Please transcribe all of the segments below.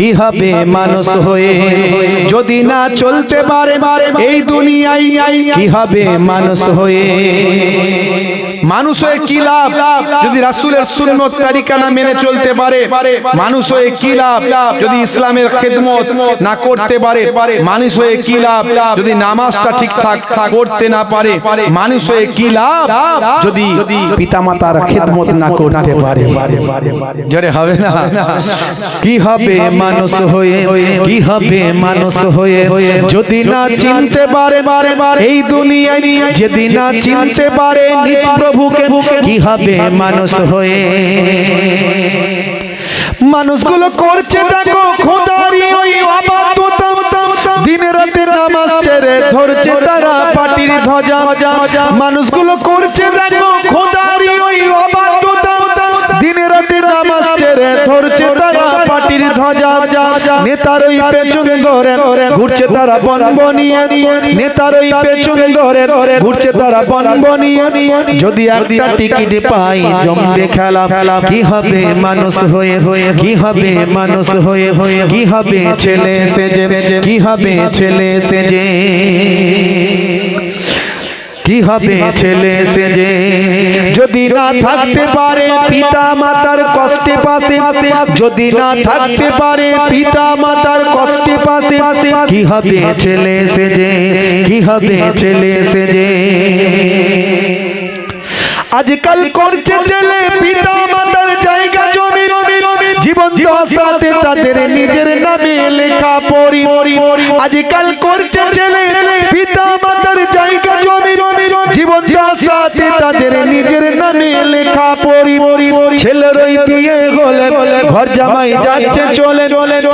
কি হবে মানুষ হয়ে যদি না চলতে পারে এই দুনিয়ায় কি হবে মানুষ হয়ে? মানুষ হয়ে কি লাভ? যদি রাসূলের সুন্নত তারিকা না মেনে চলতে পারে মানুষ হয়ে কি লাভ? যদি ইসলামের খেদমত না করতে পারে মানুষ হয়ে কি লাভ? যদি নামাজটা ঠিকঠাক করতে না পারে মানুষ হয়ে কি লাভ? যদি পিতামাতার খেদমত না করতে পারে। জোরে হবে না? কি হবে? মানুষ হয়ে কি হবে? মানুষ হয়ে যদি না চিনতে পারে বারে বারে এই দুনিয়ায় যদি না চিনতে পারে নিজ প্রভুকে, কি হবে? মানুষ হয়ে মানুষগুলো করছে দেখো, খোদারি ওই অবাধ্যতা দিন রাতে নামাজ ছেড়ে ধরছে তারা পাটির ধ্বজা। মানুষগুলো করছে দেখো, খোদারি ওই অবাধ্যতা দিন রাতে নামাজ ছেড়ে ধরছে তারা পাটির ধ্বজা নেতার ওই পেছন ধরে, ঘুরছে তারা বন বনিয়ে। নেতার ওই পেছন ধরে, ঘুরছে তারা বন বনিয়ে। যদি একটা টিকিট পাই জমবে খেলা, কি হবে মানুষ হয়ে হয়ে কি হবে মানুষ হয়ে হয়ে, কি হবে ছেলে সেজে, কি হবে ছেলে সেজে? কি হবে ছেলে সেজে? যদি না থাকতে পারে পিতা মাতার কষ্টে পাশে যদি না থাকতে পারে পিতা মাতার কষ্টে পাশে কি হবে ছেলে সেজে কি হবে ছেলে সেজে? আজকাল করছে ছেলে পিতা মাতার জায়গা জমি জীবন দশাতে তাদের নিজের নামে লেখা পড়ি আজকাল করছে ছেলে পিতা দশাতে তাদের নিজের নামে লেখা পড়ি ছেলের ওই বিয়ে হলে ঘর জামাই যাচ্ছে, চলে।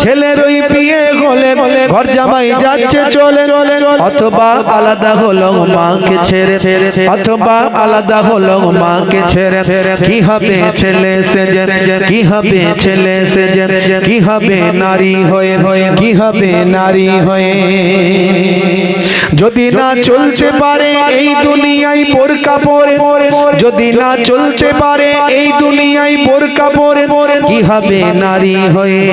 ছেলের ওই বিয়ে হলে ঘর জামাই যাচ্ছে, চলে। অথবা আলাদা হলো মাকে ছেড়ে অথবা আলাদা হলো মাকে ছেড়ে কি হবে ছেলে সেজে কি হবে ছেলে সেজে কি হবে নারী হয়ে হয়ে, কি হবে নারী হয়ে? যদি না চলতে পারে এই দুনিয়ায় বোরকা পরে যদি না চলতে পারে এই দুনিয়ায় বোরকা পরে কি হবে নারী হয়ে?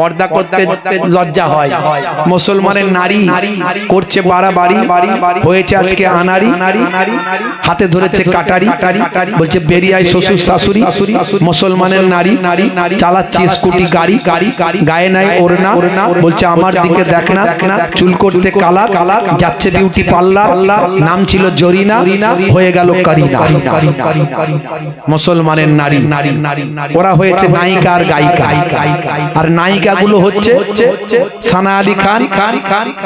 পর্দা করতে লজ্জা হয়। মুসলমানের নারী করছে বাড়াবাড়ি হয়েছে আজকে আনারি হাতে ধরেছে কাটারি বলছে বেরিয়ায় শ্বশুর শাশুড়ি মুসলমানের নারী নারী চালাচ্ছে স্কুটি গাড়ি গাড়ি গায়ে নাই ওড়না বলছে আমার দিকে দেখ না চুল করতে কালার যাচ্ছে বিউটি পার্লার নাম ছিল জরিনা হয়ে গেল কারিনা। মুসলমানের নারী। ওরা হয়েছে নায়িকা আর গায়িকা আর নায়িকা গুলো হচ্ছে সানা আলী খান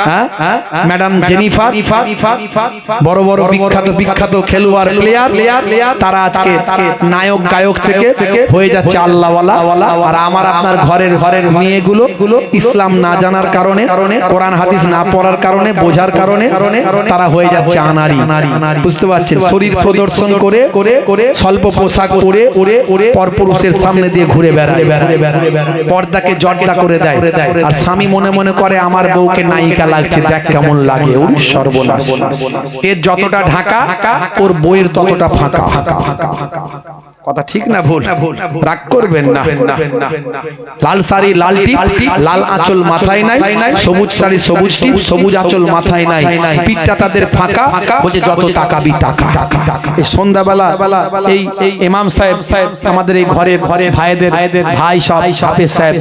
হ্যাঁ? ম্যাডাম জেনিফার বড় বড় বিখ্যাত বিখ্যাত খেলোয়াড় প্লেয়ার তারা আজকে নায়ক গায়ক থেকে হয়ে যাচ্ছে আল্লাহওয়ালা। আর আমার আপনার ঘরের ঘরের মেয়েগুলো ইসলাম না জানার কারণে কোরআন হাদিস না পড়ার কারণে বোঝার কারণে তারা হয়ে যাচ্ছে আনারি বুঝতে পারছেন? শরীর প্রদর্শন করে করে করে স্বল্প পোশাক পরে ওরে ওরে পরপুরুষের সামনে দিয়ে ঘুরে বেড়ায়। পর্দাকে জটলা করে দেয়। আর স্বামী মনে মনে করে আমার বউকে নায়িকা লাগছে দেখ কেমন লাগে ওর সর্বনাশ। এর যতটা ঢাকা ওর বইয়ের ততটা ফাঁকা। কথা ঠিক না ভুল? রাগ করবেন না। লাল শাড়ি লাল টিপ লাল আঁচল মাথায় নাই সবুজ শাড়ি সবুজ টিপ সবুজ আঁচল মাথায় নাই। পিঠটা তাদের ফাঁকা বলছে যত তাকাবি টাকা এই সন্ধ্যাবেলা এই ইমাম সাহেব সাহেব আমাদের এই ঘরে ঘরে ভাইদের ভাই সব সাহেব সাহেব